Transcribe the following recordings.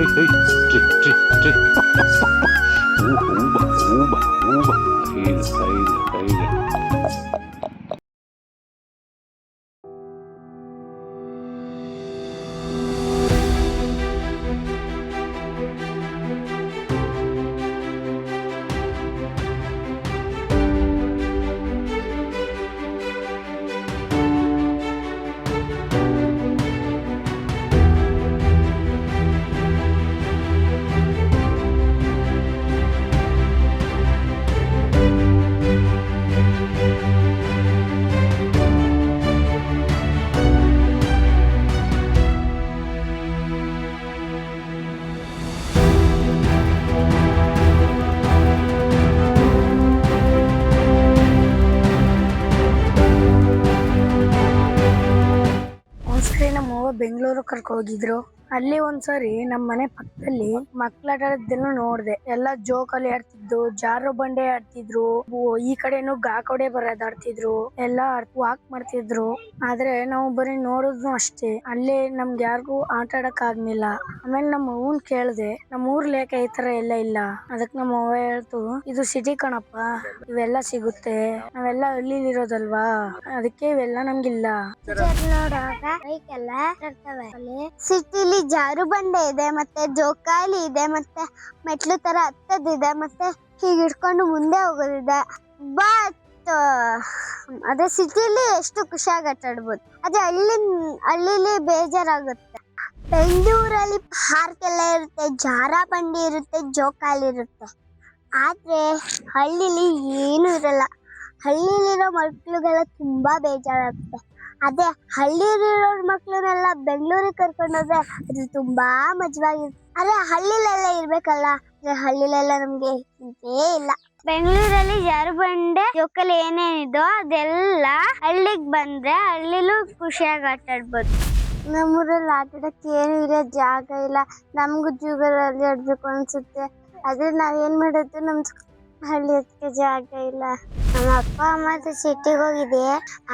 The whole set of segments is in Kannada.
嘿嘿，这这这，呜呜吧呜吧呜吧，嘿了嘿了嘿了。ಬೆಂಗಳೂರು ಕರ್ಕೊ ಹೋಗಿದ್ರು ಅಲ್ಲಿ ಒಂದ್ಸರಿ ನಮ್ಮ ಮನೆ ಪಕ್ಕದಲ್ಲಿ ಮಕ್ಳ ಆಟ ಆಡೋದನ್ನ ನೋಡ್ದೆ. ಎಲ್ಲ ಜೋಕಾಲಿ ಆಡ್ತಿದ್ದು ಜಾರು ಬಂಡೆ ಆಡ್ತಿದ್ರು ಈ ಕಡೆನು ಗಾಕೋಡೆ ಬರೋದಾಡ್ತಿದ್ರು ಎಲ್ಲ ವಾಕ್ ಮಾಡ್ತಿದ್ರು. ಆದ್ರೆ ನಾವು ಬರೀ ನೋಡಿದ್ನು ಅಷ್ಟೇ. ಅಲ್ಲೇ ನಮ್ಗೆ ಯಾರಿಗೂ ಆಟ ಆಡಕ್ ಆಗ್ಲಿಲ್ಲ. ಆಮೇಲೆ ನಮ್ಮ ಅವ್ವನ್ ಕೇಳ್ದೆ, ನಮ್ಮ ಊರ್ ಯಾಕೆ ಈ ತರ ಎಲ್ಲ ಇಲ್ಲ? ಅದಕ್ ನಮ್ಮ ಅವ್ವ ಹೇಳ್ತು, ಇದು ಸಿಟಿ ಕಣಪ್ಪ. ಇವೆಲ್ಲ ಸಿಗುತ್ತೆ. ನಾವೆಲ್ಲ ಹಳ್ಳಿಲಿರೋದಲ್ವಾ ಅದಕ್ಕೆ ಇವೆಲ್ಲ ನಮ್ಗಿಲ್ಲ. ನೋಡುವಾಗ ಸಿಟಿಲಿ ಜಾರು ಬಂಡೆ ಇದೆ, ಮತ್ತೆ ಜೋಕಾಲಿ ಇದೆ, ಮತ್ತೆ ಮೆಟ್ಲು ತರ ಹತ್ತದಿದೆ, ಮತ್ತೆ ಹೀಗೆ ಇಟ್ಕೊಂಡು ಮುಂದೆ ಹೋಗೋದಿದೆ. ಬಟ್ ಅದೇ ಸಿಟಿಲಿ ಎಷ್ಟು ಖುಷಿಯಾಗಿ ಆಟ ಆಡ್ಬೋದು ಅದೇ ಹಳ್ಳಿ ಹಳ್ಳಿಲಿ ಬೇಜಾರಾಗುತ್ತೆ. ಬೆಂಗಳೂರಲ್ಲಿ ಪಾರ್ಕ್ ಎಲ್ಲ ಇರುತ್ತೆ ಜಾರ ಬಂಡಿ ಇರುತ್ತೆ, ಜೋಕಾಲಿ ಇರುತ್ತೆ. ಆದ್ರೆ ಹಳ್ಳಿಲಿ ಏನು ಇರಲ್ಲ. ಹಳ್ಳಿಲಿರೋ ಮಕ್ಳುಗೆಲ್ಲ ತುಂಬಾ ಬೇಜಾರಾಗುತ್ತೆ. ಅದೇ ಹಳ್ಳಿಲಿರೋ ಮಕ್ಳನ್ನೆಲ್ಲ ಬೆಂಗಳೂರಿಗೆ ಕರ್ಕೊಂಡೋದ್ರೆ ಅದು ತುಂಬಾ ಮಜವಾಗಿರುತ್ತೆ. ಅರೆ ಹಳ್ಳಿಲೆಲ್ಲ ಇರ್ಬೇಕಲ್ಲ ಹಳ್ಳಿಲೆಲ್ಲ ನಮ್ಗೆ ಇದೇ ಇಲ್ಲ. ಬೆಂಗಳೂರಲ್ಲಿ ಜಾರು ಬಂಡೆ ಜೋಕಲ್ಲಿ ಏನೇನಿದೋ ಅದೆಲ್ಲ ಹಳ್ಳಿಗ್ ಬಂದ್ರೆ ಹಳ್ಳಿಲೂ ಖುಷಿಯಾಗಿ ಆಟ ಆಡ್ಬೋದು ನಮ್ಮೂರಲ್ಲಿ ಆಟ ಆಡಕ್ಕೆ ಏನು ಇರೋ ಜಾಗ ಇಲ್ಲ. ನಮಗೂ ಜೂಗಲ್ಲಿ ಆಡ್ಬೇಕು ಅನ್ಸುತ್ತೆ. ಆದ್ರೆ ನಾವೇನ್ ಮಾಡೋದು? ನಮ್ ಹಳ್ಳಿ ಅದಕ್ಕೆ ಜಾಗ ಇಲ್ಲ. ನಮ್ಮ ಅಪ್ಪ ಅಮ್ಮ ಸಿಟಿಗೆ ಹೋಗಿದೆ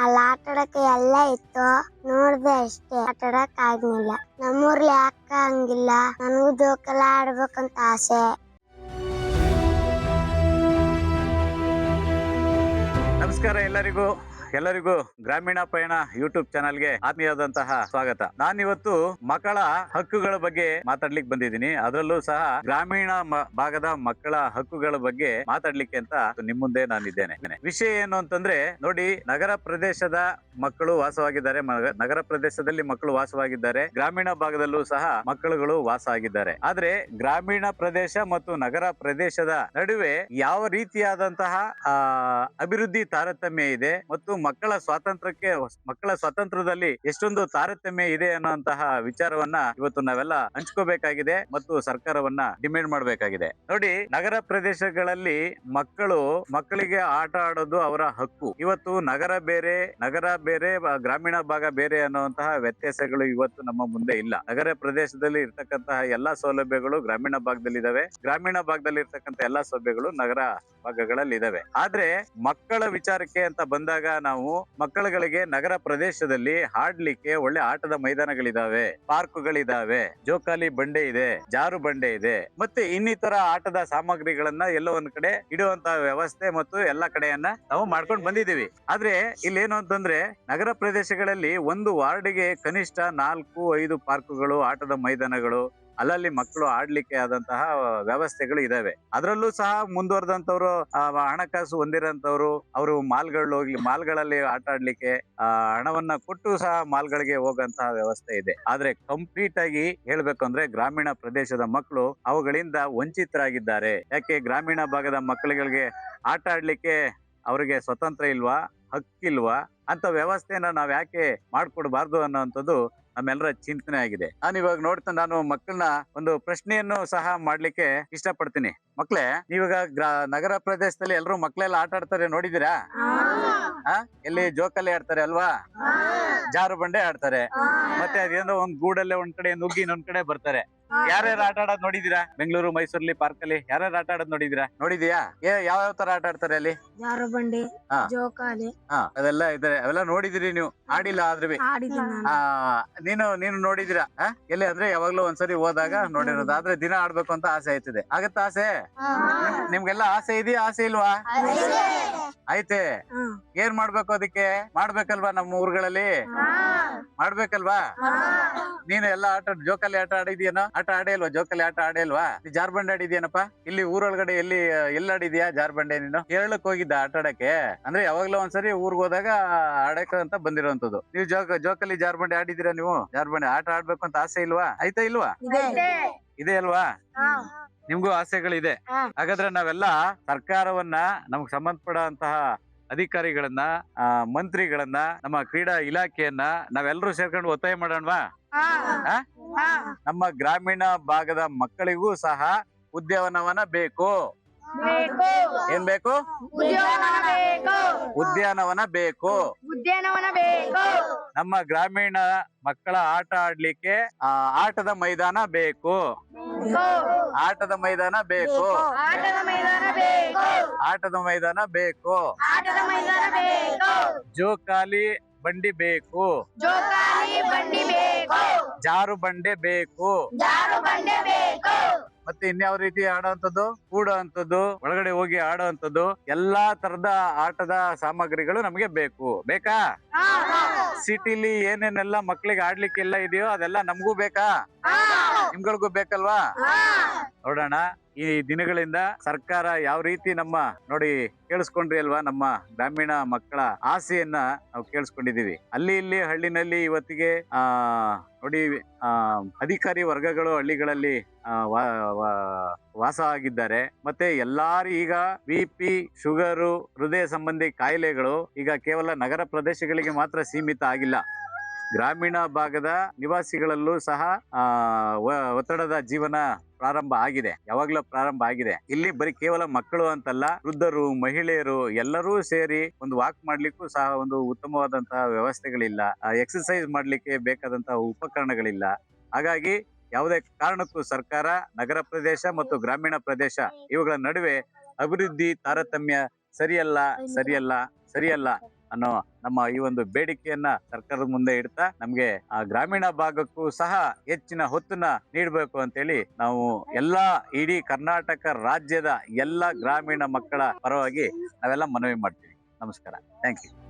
ಅಲ್ಲಿ ಆಟ ಆಡಕ್ಕೆ ಎಲ್ಲ ಇತ್ತು. ನೋಡ್ದೆ ಅಷ್ಟೇ. ಆಟ ಆಡಕ್ ಆಗ್ಲಿಲ್ಲ. ನಮ್ಮೂರ್ಲಿ ಯಾಕ ಹಂಗಿಲ್ಲ? ನನಗೂ ಜೋಕೆಲ್ಲ ಆಡ್ಬೇಕಂತ ಆಸೆ. ನಮಸ್ಕಾರ ಎಲ್ಲರಿಗೂ. ಎಲ್ಲರಿಗೂ ಗ್ರಾಮೀಣ ಪಯಣ ಯೂಟ್ಯೂಬ್ ಚಾನಲ್ಗೆ ಆತ್ಮೀಯವಾದಂತಹ ಸ್ವಾಗತ. ನಾನಿವತ್ತು ಮಕ್ಕಳ ಹಕ್ಕುಗಳ ಬಗ್ಗೆ ಮಾತಾಡ್ಲಿಕ್ಕೆ ಬಂದಿದ್ದೀನಿ. ಅದರಲ್ಲೂ ಸಹ ಗ್ರಾಮೀಣ ಭಾಗದ ಮಕ್ಕಳ ಹಕ್ಕುಗಳ ಬಗ್ಗೆ ಮಾತಾಡ್ಲಿಕ್ಕೆ ಅಂತ ನಿಮ್ ಮುಂದೆ ನಾನಿದ್ದೇನೆ. ವಿಷಯ ಏನು ಅಂತಂದ್ರೆ, ನೋಡಿ, ನಗರ ಪ್ರದೇಶದ ಮಕ್ಕಳು ವಾಸವಾಗಿದ್ದಾರೆ. ನಗರ ಪ್ರದೇಶದಲ್ಲಿ ಮಕ್ಕಳು ವಾಸವಾಗಿದ್ದಾರೆ. ಗ್ರಾಮೀಣ ಭಾಗದಲ್ಲೂ ಸಹ ಮಕ್ಕಳುಗಳು ವಾಸ ಆಗಿದ್ದಾರೆ ಆದ್ರೆ, ಗ್ರಾಮೀಣ ಪ್ರದೇಶ ಮತ್ತು ನಗರ ಪ್ರದೇಶದ ನಡುವೆ ಯಾವ ರೀತಿಯಾದಂತಹ ಅಭಿವೃದ್ಧಿ ತಾರತಮ್ಯ ಇದೆ ಮತ್ತು ಮಕ್ಕಳ ಸ್ವಾತಂತ್ರ್ಯಕ್ಕೆ ಮಕ್ಕಳ ಸ್ವಾತಂತ್ರ್ಯದಲ್ಲಿ ಎಷ್ಟೊಂದು ತಾರತಮ್ಯ ಇದೆ ಅನ್ನುವಂತಹ ವಿಚಾರವನ್ನ ಇವತ್ತು ನಾವೆಲ್ಲ ಹಂಚ್ಕೋಬೇಕಾಗಿದೆ ಮತ್ತು ಸರ್ಕಾರವನ್ನ ಡಿಮ್ಯಾಂಡ್ ಮಾಡಬೇಕಾಗಿದೆ. ನೋಡಿ, ನಗರ ಪ್ರದೇಶಗಳಲ್ಲಿ ಮಕ್ಕಳು ಮಕ್ಕಳಿಗೆ ಆಟ ಆಡೋದು ಅವರ ಹಕ್ಕು. ಇವತ್ತು ನಗರ ಬೇರೆ ನಗರ ಬೇರೆ ಗ್ರಾಮೀಣ ಭಾಗ ಬೇರೆ ಅನ್ನುವಂತಹ ವ್ಯತ್ಯಾಸಗಳು ಇವತ್ತು ನಮ್ಮ ಮುಂದೆ ಇಲ್ಲ. ನಗರ ಪ್ರದೇಶದಲ್ಲಿ ಇರ್ತಕ್ಕಂತಹ ಎಲ್ಲಾ ಸೌಲಭ್ಯಗಳು ಗ್ರಾಮೀಣ ಭಾಗದಲ್ಲಿ ಇದಾವೆ ಗ್ರಾಮೀಣ ಭಾಗದಲ್ಲಿ ಇರ್ತಕ್ಕಂಥ ಎಲ್ಲಾ ಸೌಲಭ್ಯಗಳು ನಗರ ಭಾಗಗಳಲ್ಲಿ ಇದಾವೆ ಆದ್ರೆ ಮಕ್ಕಳ ವಿಚಾರಕ್ಕೆ ಅಂತ ಬಂದಾಗ ನಾವು ಮಕ್ಕಳುಗಳಿಗೆ ನಗರ ಪ್ರದೇಶದಲ್ಲಿ ಆಡ್ಲಿಕ್ಕೆ ಒಳ್ಳೆ ಆಟದ ಮೈದಾನಗಳಿದಾವೆ. ಪಾರ್ಕ್ಗಳಿದಾವೆ. ಜೋಕಾಲಿ ಬಂಡೆ ಇದೆ, ಜಾರು ಬಂಡೆ ಇದೆ, ಮತ್ತೆ ಇನ್ನಿತರ ಆಟದ ಸಾಮಗ್ರಿಗಳನ್ನ ಎಲ್ಲ ಒಂದ್ ಕಡೆ ಇಡುವಂತಹ ವ್ಯವಸ್ಥೆ ಮತ್ತು ಎಲ್ಲಾ ಕಡೆಯನ್ನ ನಾವು ಮಾಡ್ಕೊಂಡು ಬಂದಿದ್ದೀವಿ. ಆದ್ರೆ ಇಲ್ಲಿ ಏನು ಅಂತಂದ್ರೆ ನಗರ ಪ್ರದೇಶಗಳಲ್ಲಿ ಒಂದು ವಾರ್ಡ್ಗೆ ಕನಿಷ್ಠ ನಾಲ್ಕು, ಐದು ಪಾರ್ಕ್ಗಳು, ಆಟದ ಮೈದಾನಗಳು ಅಲ್ಲಲ್ಲಿ ಮಕ್ಕಳು ಆಡ್ಲಿಕ್ಕೆ ಆದಂತಹ ವ್ಯವಸ್ಥೆಗಳು ಇದಾವೆ. ಅದರಲ್ಲೂ ಸಹ ಮುಂದುವರೆದಂತವ್ರು ಹಣಕಾಸು ಹೊಂದಿರೋಂಥವ್ರು, ಅವರು ಮಾಲ್ಗಳು ಹೋಗ್ಲಿ, ಮಾಲ್ಗಳಲ್ಲಿ ಆಟ ಆಡ್ಲಿಕ್ಕೆ ಹಣವನ್ನ ಕೊಟ್ಟು ಸಹ ಮಾಲ್ಗಳಿಗೆ ಹೋಗಂತಹ ವ್ಯವಸ್ಥೆ ಇದೆ. ಆದ್ರೆ ಕಂಪ್ಲೀಟ್ ಆಗಿ ಹೇಳ್ಬೇಕು ಅಂದ್ರೆ ಗ್ರಾಮೀಣ ಪ್ರದೇಶದ ಮಕ್ಕಳು ಅವುಗಳಿಂದ ವಂಚಿತರಾಗಿದ್ದಾರೆ. ಯಾಕೆ? ಗ್ರಾಮೀಣ ಭಾಗದ ಮಕ್ಕಳುಗಳಿಗೆ ಆಟ ಆಡ್ಲಿಕ್ಕೆ ಅವರಿಗೆ ಸ್ವತಂತ್ರ ಇಲ್ವಾ? ಹಕ್ಕಿಲ್ವಾ? ಅಂತ ವ್ಯವಸ್ಥೆನ ನಾವ್ ಯಾಕೆ ಮಾಡ್ಕೊಡ್ಬಾರ್ದು ಅನ್ನೋಂಥದ್ದು ನಮ್ಮೆಲ್ಲರ ಚಿಂತನೆ ಆಗಿದೆ. ನಾನು ಇವಾಗ ನೋಡ್ತಾ ನಾನು ಮಕ್ಕಳನ್ನ ಒಂದು ಪ್ರಶ್ನೆಯನ್ನು ಸಹ ಮಾಡ್ಲಿಕ್ಕೆ ಇಷ್ಟ ಪಡ್ತೀನಿ ಮಕ್ಳೇ ನೀವಾಗ ಗ್ರಾ- ನಗರ ಪ್ರದೇಶದಲ್ಲಿ ಎಲ್ಲರೂ ಮಕ್ಳೆಲ್ಲ ಆಟ ಆಡ್ತಾರೆ ನೋಡಿದೀರಾ ಆ? ಎಲ್ಲಿ ಜೋಕಲ್ಲಿ ಆಡ್ತಾರೆ ಅಲ್ವಾ? ಜಾರು ಬಂಡೆ ಆಡ್ತಾರೆ. ಮತ್ತೆ ಅದೇನೋ ಒಂದ್ ಗೂಡಲ್ಲೇ ಒಂದ್ ಕಡೆ ನುಗ್ಗಿ ಇನ್ನೊಂದ್ ಕಡೆ ಬರ್ತಾರೆ. ಯಾರ್ಯಾರು ಆಟ ಆಡೋದ್ ನೋಡಿದೀರಾ? ಬೆಂಗಳೂರು ಮೈಸೂರಲ್ಲಿ ಪಾರ್ಕ್ ಅಲ್ಲಿ ಯಾರ್ಯಾರು ಆಟ ಆಡೋದ್ ನೋಡಿದೀರಾ? ನೋಡಿದ್ಯಾ? ಏ ಯಾವ ಯಾವ ತರ ಆಟ ಆಡ್ತಾರೆ ಅಲ್ಲಿ? ಜಾರು ಬಂಡಿ ಹಾ. ಜೋಕಾಲಿ. ಹಾ ಅದೆಲ್ಲ ಇದೆ. ಅವೆಲ್ಲ ನೋಡಿದಿರಿ ನೀವು. ಆಡಿಲ್ಲ ಆದ್ರೆ ಬಿ. ಆಡಿದ್ದೀನಿ ನಾನು. ಆ ನೀನು ನೀನು ನೋಡಿದಿರಾ? ಆ? ಎಲ್ಲಿ ಅಂದ್ರೆ ಯಾವಾಗ್ಲೂ ಒಂದ್ಸರಿ ಹೋದಾಗ ನೋಡಿರೋದು. ಆದ್ರೆ ದಿನ ಆಡ್ಬೇಕು ಅಂತ ಆಸೆ ಆಯ್ತದೆ. ಆಗತ್ತ ಆಸೆ? ನಿಮ್- ನಿಮ್ಗೆಲ್ಲ ಆಸೆ ಇದೆಯಾ ಆಸೆ ಇಲ್ವಾ? ಐತೆ. ಏನ್ ಮಾಡ್ಬೇಕು ಅದಕ್ಕೆ? ಮಾಡ್ಬೇಕಲ್ವಾ ನಮ್ಮ ಊರುಗಳಲ್ಲಿ? ಮಾಡ್ಬೇಕಲ್ವಾ? ನೀನು ಎಲ್ಲ ಆಟ ಜೋಕಾಲಿ ಆಟ ಆಡಿದ್ಯೇನೋ? ಆಟ ಆಡೇಲ್ವಾ ಜೋಕಾಲಿ ಆಟ ಆಡೇಲ್ವಾ ಜಾರ್ಬಂಡೆ ಆಡಿದ್ಯಾನಪ್ಪ ಇಲ್ಲಿ ಊರೊಳಗಡೆ ಎಲ್ಲಿ ಎಲ್ಲಿ ಆಡಿದ್ಯಾ ಜಾರ್ಬಂಡೆ ನೀನು? ಕೇರಳಕ್ ಹೋಗಿದ್ದ ಆಟ ಆಡಕ್ಕೆ? ಅಂದ್ರೆ ಯಾವಾಗ್ಲೋ ಒಂದ್ಸರಿ ಊರ್ಗ್ ಹೋದಾಗ ಆಡಕ ಅಂತ ಬಂದಿರುವಂತದ್ದು ನೀವು ಜೋಕ ಜೋಕಾಲಿ ಜಾರ್ಬಂಡೆ ಆಡಿದಿರ ನೀವು? ಜಾರ್ಬಂಡೆ ಆಟ ಆಡ್ಬೇಕು ಅಂತ ಆಸೆ ಇಲ್ವಾ? ಆಯ್ತಾ ಇಲ್ವಾ? ಇದೆ ಅಲ್ವಾ? ನಿಮ್ಗೂ ಆಸೆಗಳಿದೆ. ಹಾಗಾದ್ರೆ ನಾವೆಲ್ಲ ಸರ್ಕಾರವನ್ನ ನಮ್ಗೆ ಸಂಬಂಧಪಡುವಂತಹ ಅಧಿಕಾರಿಗಳನ್ನ ಮಂತ್ರಿಗಳನ್ನ ನಮ್ಮ ಕ್ರೀಡಾ ಇಲಾಖೆಯನ್ನ ನಾವೆಲ್ಲರೂ ಸೇರ್ಕೊಂಡು ಒತ್ತಾಯ ಮಾಡೋಣವಾ? ನಮ್ಮ ಗ್ರಾಮೀಣ ಭಾಗದ ಮಕ್ಕಳಿಗೂ ಸಹ ಉದ್ಯಾನವನ ಬೇಕು. ಏನ್ ಬೇಕು? ಉದ್ಯಾನವನ ಬೇಕು. ಉದ್ಯಾನವನ ಬೇಕು. ನಮ್ಮ ಗ್ರಾಮೀಣ ಮಕ್ಕಳ ಆಟ ಆಡ್ಲಿಕ್ಕೆ ಆಟದ ಮೈದಾನ ಬೇಕು. ಆಟದ ಮೈದಾನ ಬೇಕು. ಆಟದ ಮೈದಾನ ಬೇಕು. ಆಟದ ಮೈದಾನ ಬೇಕು. ಆಟದ ಮೈದಾನ ಬೇಕು. ಜೋಕಾಲಿ ಬಂಡಿ ಬೇಕು. ಜೋಕಾಲಿ ಬಂಡಿ ಬೇಕು. ಜಾರು ಬಂಡೆ ಬೇಕು. ಜಾರು ಬಂಡೆ ಬೇಕು. ಮತ್ತೆ ಇನ್ಯಾವ ರೀತಿ ಆಡೋಂಥದ್ದು ಕೂಡುವಂತದ್ದು ಒಳಗಡೆ ಹೋಗಿ ಆಡುವಂತದ್ದು ಎಲ್ಲಾ ತರದ ಆಟದ ಸಾಮಗ್ರಿಗಳು ನಮಗೆ ಬೇಕು. ಬೇಕಾ? ಸಿಟಿಲಿ ಏನೇನೆಲ್ಲ ಮಕ್ಳಿಗೆ ಆಡ್ಲಿಕ್ಕೆಲ್ಲ ಇದೆಯೋ ಅದೆಲ್ಲ ನಮಗೂ ಬೇಕಾ? ನಿಮ್ಗಳಿಗೂ ಬೇಕಲ್ವಾ? ನೋಡೋಣ. ಈ ದಿನಗಳಿಂದ ಸರ್ಕಾರ ಯಾವ ರೀತಿ ನಮ್ಮ ನೋಡಿ ಕೇಳಿಸ್ಕೊಂಡ್ರಿ ಅಲ್ವಾ ನಮ್ಮ ಗ್ರಾಮೀಣ ಮಕ್ಕಳ ಆಸೆಯನ್ನ ನಾವು ಕೇಳಿಸ್ಕೊಂಡಿದೀವಿ ಅಲ್ಲಿ ಇಲ್ಲಿ ಹಳ್ಳಿನಲ್ಲಿ ಇವತ್ತಿಗೆ, ಆ, ನೋಡಿ, ಆ, ಅಧಿಕಾರಿ ವರ್ಗಗಳು ಹಳ್ಳಿಗಳಲ್ಲಿ ವಾ- ವಾ- ವಾಸ ಆಗಿದ್ದಾರೆ. ಮತ್ತೆ ಎಲ್ಲಾರು ಈಗ ಬಿ ಪಿ, ಶುಗರು, ಹೃದಯ ಸಂಬಂಧಿ ಕಾಯಿಲೆಗಳು ಈಗ ಕೇವಲ ನಗರ ಪ್ರದೇಶಗಳಿಗೆ ಮಾತ್ರ ಸೀಮಿತ ಆಗಿಲ್ಲ. ಗ್ರಾಮೀಣ ಭಾಗದ ನಿವಾಸಿಗಳಲ್ಲೂ ಸಹ ಒತ್ತಡದ ಜೀವನ ಪ್ರಾರಂಭ ಆಗಿದೆ. ಯಾವಾಗ್ಲೂ ಪ್ರಾರಂಭ ಆಗಿದೆ. ಇಲ್ಲಿ ಬರೀ ಕೇವಲ ಮಕ್ಕಳು ಅಂತಲ್ಲ, ವೃದ್ಧರು, ಮಹಿಳೆಯರು ಎಲ್ಲರೂ ಸೇರಿ ಒಂದು ವಾಕ್ ಮಾಡ್ಲಿಕ್ಕೂ ಸಹ ಒಂದು ಉತ್ತಮವಾದಂತಹ ವ್ಯವಸ್ಥೆಗಳಿಲ್ಲ. ಎಕ್ಸರ್ಸೈಸ್ ಮಾಡ್ಲಿಕ್ಕೆ ಬೇಕಾದಂತಹ ಉಪಕರಣಗಳಿಲ್ಲ. ಹಾಗಾಗಿ ಯಾವುದೇ ಕಾರಣಕ್ಕೂ ಸರ್ಕಾರ, ನಗರ ಪ್ರದೇಶ ಮತ್ತು ಗ್ರಾಮೀಣ ಪ್ರದೇಶ ಇವುಗಳ ನಡುವೆ ಅಭಿವೃದ್ಧಿ ತಾರತಮ್ಯ ಸರಿಯಲ್ಲ ಸರಿಯಲ್ಲ ಸರಿಯಲ್ಲ. ಅನ್ನೋ ನಮ್ಮ ಈ ಒಂದು ಬೇಡಿಕೆಯನ್ನ ಸರ್ಕಾರದ ಮುಂದೆ ಇಡ್ತಾ ನಮ್ಗೆ ಆ ಗ್ರಾಮೀಣ ಭಾಗಕ್ಕೂ ಸಹ ಹೆಚ್ಚಿನ ಹೊತ್ತನ್ನ ನೀಡಬೇಕು ಅಂತೇಳಿ ನಾವು ಎಲ್ಲಾ ಇಡೀ ಕರ್ನಾಟಕ ರಾಜ್ಯದ ಎಲ್ಲ ಗ್ರಾಮೀಣ ಮಕ್ಕಳ ಪರವಾಗಿ ನಾವೆಲ್ಲ ಮನವಿ ಮಾಡ್ತೀವಿ. ನಮಸ್ಕಾರ. Thank you